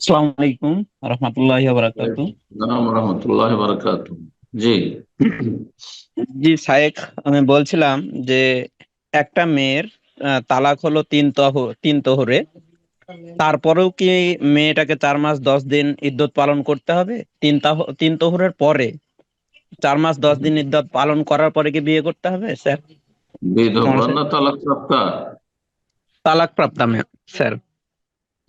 আসসালামু আলাইকুম রহমতুল্লাহ আসসালাম জি জি শায়েখ আমি বলছিলাম যে একটা মেয়ের তালাক হলো তিন তহ তিন তোহরে। তারপরেও কি মেয়েটাকে চার মাস দশ দিন ইদ্যত পালন করতে হবে? তিন তাহ তিন তোহরের পরে। চার মাস দশ দিন ইদ্যত পালন করার পরে কি বিয়ে করতে হবে স্যার? বিধবা না তালাক প্রাপ্তা তালাক প্রাপ্তা মেয়ে স্যার।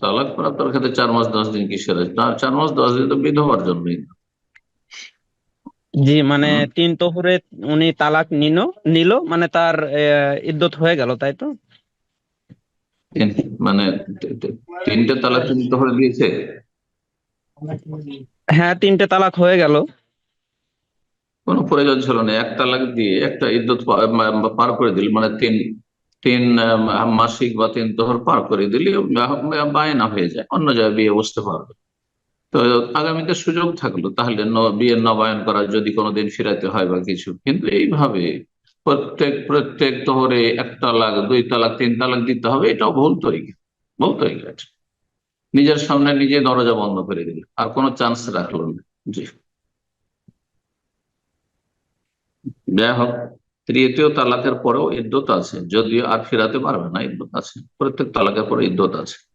তালাক প্রাপ্তার ক্ষেত্রে চার মাস দশ দিন কিসের চার মাস দশ দিন তো বিধবার জন্যই জি মানে তিন তোহরে উনি তালাক নিল নিল মানে তার ইদ্যত হয়ে গেল তাই তো? মানে তিনটে তালাক তিন তো করে দিয়েছে? হ্যাঁ তিনটে তালাক হয়ে গেল। কোনো প্রয়োজন ছিল না। এক তালাক দিয়ে একটা ইদ্যত পার করে দিল মানে তিন তিন মাসিক বা তিন তোহর পার করে দিলে বায়না হয়ে যায়, অন্য জায়গায় বিয়ে বসতে পারবে। তো আগামীতে সুযোগ থাকল, তাহলে বিয়ের নবায়ন করার যদি কোনোদিন ফিরাতে হয় বা কিছু। কিন্তু এইভাবে প্রত্যেক প্রত্যেক তোহরে এক তালাক দুই তালাক, তিন তালাক দিতে হবে, এটাও ভুল তরিকা ভুল তরিকা। নিজের সামনে নিজে দরজা বন্ধ করে দিল, আর কোনো চান্স রাখল না। জি। যাই হোক। তৃতীয় তালাকের পরেও ইদ্যত আছে, যদিও আর ফিরাতে পারবে না, ইদ্যত আছে। প্রত্যেক তালাকের পরে ইদ্যত আছে।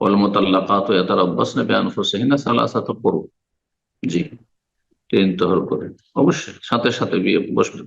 অলমতাল্লাকাত নেবে করু। অবশ্যই, সাথে সাথে বিয়ে বসবে।